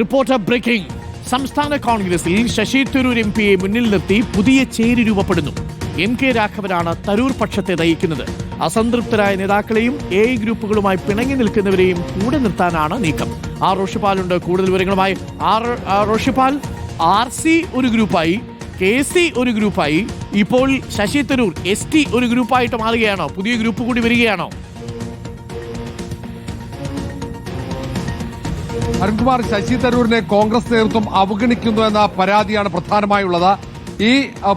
Reporter breaking. സംസ്ഥാന കോൺഗ്രസിൽ Sasi Tharoor M പിയെ മുന്നിൽ നിർത്തി പുതിയ ചേരി രൂപപ്പെടുന്നു. എം കെ രാഘവനാണ് തരൂർ പക്ഷത്തെ നയിക്കുന്നത്. അസംതൃപ്തരായ നേതാക്കളെയും എ ഗ്രൂപ്പുകളുമായി പിണങ്ങി നിൽക്കുന്നവരെയും കൂടെ നിർത്താനാണ് നീക്കം. ആർ റോഷിപ്പാലുണ്ട്. കൂടുതൽ വിവരങ്ങളുമായി ആർ റോഷിപ്പാൽ. ആർ സി ഒരു ഗ്രൂപ്പായി കെ സി ഒരു ഗ്രൂപ്പായി. ഇപ്പോൾ ശശി തരൂർ എസ് ടി ഒരു ഗ്രൂപ്പായിട്ട് മാറുകയാണോ? പുതിയ ഗ്രൂപ്പ് കൂടി വരികയാണോ? അരുൺകുമാർ ശശി തരൂരിനെ കോൺഗ്രസ് നേതൃത്വം അവഗണിക്കുന്നു എന്ന പരാതിയാണ് പ്രധാനമായുള്ളത്. ഈ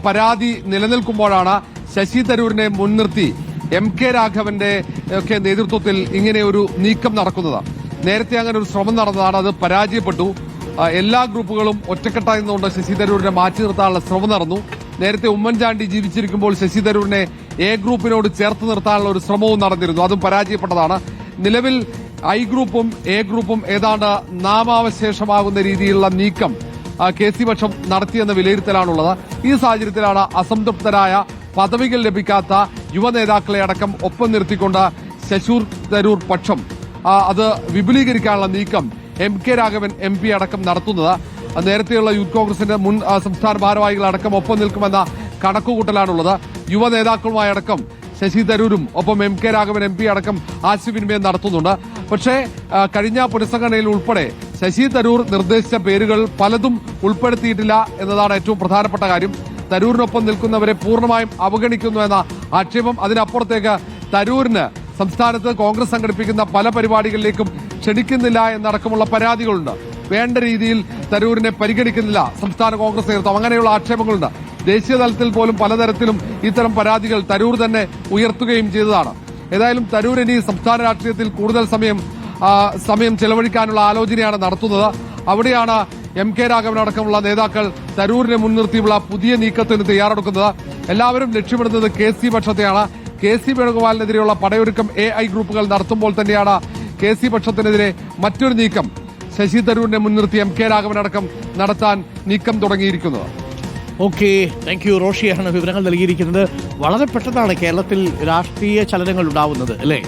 പരാതി നിലനിൽക്കുമ്പോഴാണ് ശശി തരൂരിനെ മുൻനിർത്തി എം കെ രാഘവന്റെ ഒക്കെ നേതൃത്വത്തിൽ ഇങ്ങനെ ഒരു നീക്കം നടക്കുന്നത്. നേരത്തെ അങ്ങനെ ഒരു ശ്രമം നടന്നതാണ് അത് പരാജയപ്പെട്ടു. എല്ലാ ഗ്രൂപ്പുകളും ഒറ്റക്കെട്ടായി നിന്നുകൊണ്ട് ശശി തരൂരിനെ മാറ്റി നിർത്താനുള്ള ശ്രമം നടന്നു. നേരത്തെ ഉമ്മൻചാണ്ടി ജീവിച്ചിരിക്കുമ്പോൾ ശശി തരൂരിനെ എ ഗ്രൂപ്പിനോട് ചേർത്ത് നിർത്താനുള്ള ഒരു ശ്രമവും നടന്നിരുന്നു. അതും പരാജയപ്പെട്ടതാണ്. നിലവിൽ ഐ ഗ്രൂപ്പും എ ഗ്രൂപ്പും ഏതാണ്ട് നാമാവശേഷമാകുന്ന രീതിയിലുള്ള നീക്കം കെ സി പക്ഷം നടത്തിയെന്ന വിലയിരുത്തലാണുള്ളത്. ഈ സാഹചര്യത്തിലാണ് അസംതൃപ്തരായ പദവികൾ ലഭിക്കാത്ത യുവനേതാക്കളെ അടക്കം ഒപ്പം നിർത്തിക്കൊണ്ട് ശശൂർ തരൂർ പക്ഷം അത് വിപുലീകരിക്കാനുള്ള നീക്കം M K Raghavan M P അടക്കം നടത്തുന്നത്. നേരത്തെയുള്ള യൂത്ത് കോൺഗ്രസിന്റെ മുൻ സംസ്ഥാന ഭാരവാഹികൾ അടക്കം ഒപ്പം നിൽക്കുമെന്ന കണക്കുകൂട്ടലാണുള്ളത്. യുവ നേതാക്കളുമായി അടക്കം ശശി തരൂരും ഒപ്പം M K Raghavan M P അടക്കം ആശയവിനിമയം നടത്തുന്നുണ്ട്. പക്ഷേ കഴിഞ്ഞ പുനഃസംഘടനയിൽ ഉൾപ്പെടെ ശശി തരൂർ നിർദ്ദേശിച്ച പേരുകൾ പലതും ഉൾപ്പെടുത്തിയിട്ടില്ല എന്നതാണ് ഏറ്റവും പ്രധാനപ്പെട്ട കാര്യം. തരൂരിനൊപ്പം നിൽക്കുന്നവരെ പൂർണമായും അവഗണിക്കുന്നു എന്ന ആക്ഷേപം അതിനപ്പുറത്തേക്ക് തരൂരിന് സംസ്ഥാനത്ത് കോൺഗ്രസ് സംഘടിപ്പിക്കുന്ന പല പരിപാടികളിലേക്കും ക്ഷണിക്കുന്നില്ല എന്നടക്കമുള്ള പരാതികളുണ്ട്. വേണ്ട രീതിയിൽ തരൂരിനെ പരിഗണിക്കുന്നില്ല സംസ്ഥാന കോൺഗ്രസ് നേതൃത്വം. അങ്ങനെയുള്ള ആക്ഷേപങ്ങളുണ്ട്. ദേശീയ തലത്തിൽ പോലും പലതരത്തിലും ഇത്തരം പരാതികൾ തരൂർ തന്നെ ഉയർത്തുകയും ചെയ്തതാണ്. ഏതായാലും തരൂർ ഇനി സംസ്ഥാന രാഷ്ട്രീയത്തിൽ കൂടുതൽ സമയം സമയം ചെലവഴിക്കാനുള്ള ആലോചനയാണ് നടത്തുന്നത്. അവിടെയാണ് എം കെ രാഘവൻ അടക്കമുള്ള നേതാക്കൾ തരൂരിനെ മുൻനിർത്തിയുള്ള പുതിയ നീക്കത്തിന് തയ്യാറെടുക്കുന്നത്. എല്ലാവരും ലക്ഷ്യമിടുന്നത് കെ സി പക്ഷത്തെയാണ്. കെ സി വേണുഗോപാലിനെതിരെയുള്ള പടയൊരുക്കം എ ഐ ഗ്രൂപ്പുകൾ നടത്തുമ്പോൾ തന്നെയാണ് കെ സി പക്ഷത്തിനെതിരെ മറ്റൊരു നീക്കം ശശി തരൂരിനെ മുൻനിർത്തി എം കെ രാഘവൻ അടക്കം നടത്താൻ നീക്കം തുടങ്ങിയിരിക്കുന്നത്. ഓക്കെ താങ്ക് യു റോഷിയാണ് വിവരങ്ങൾ നൽകിയിരിക്കുന്നത്. വളരെ പെട്ടെന്നാണ് കേരളത്തിൽ രാഷ്ട്രീയ ചലനങ്ങൾ ഉണ്ടാവുന്നത് അല്ലേ?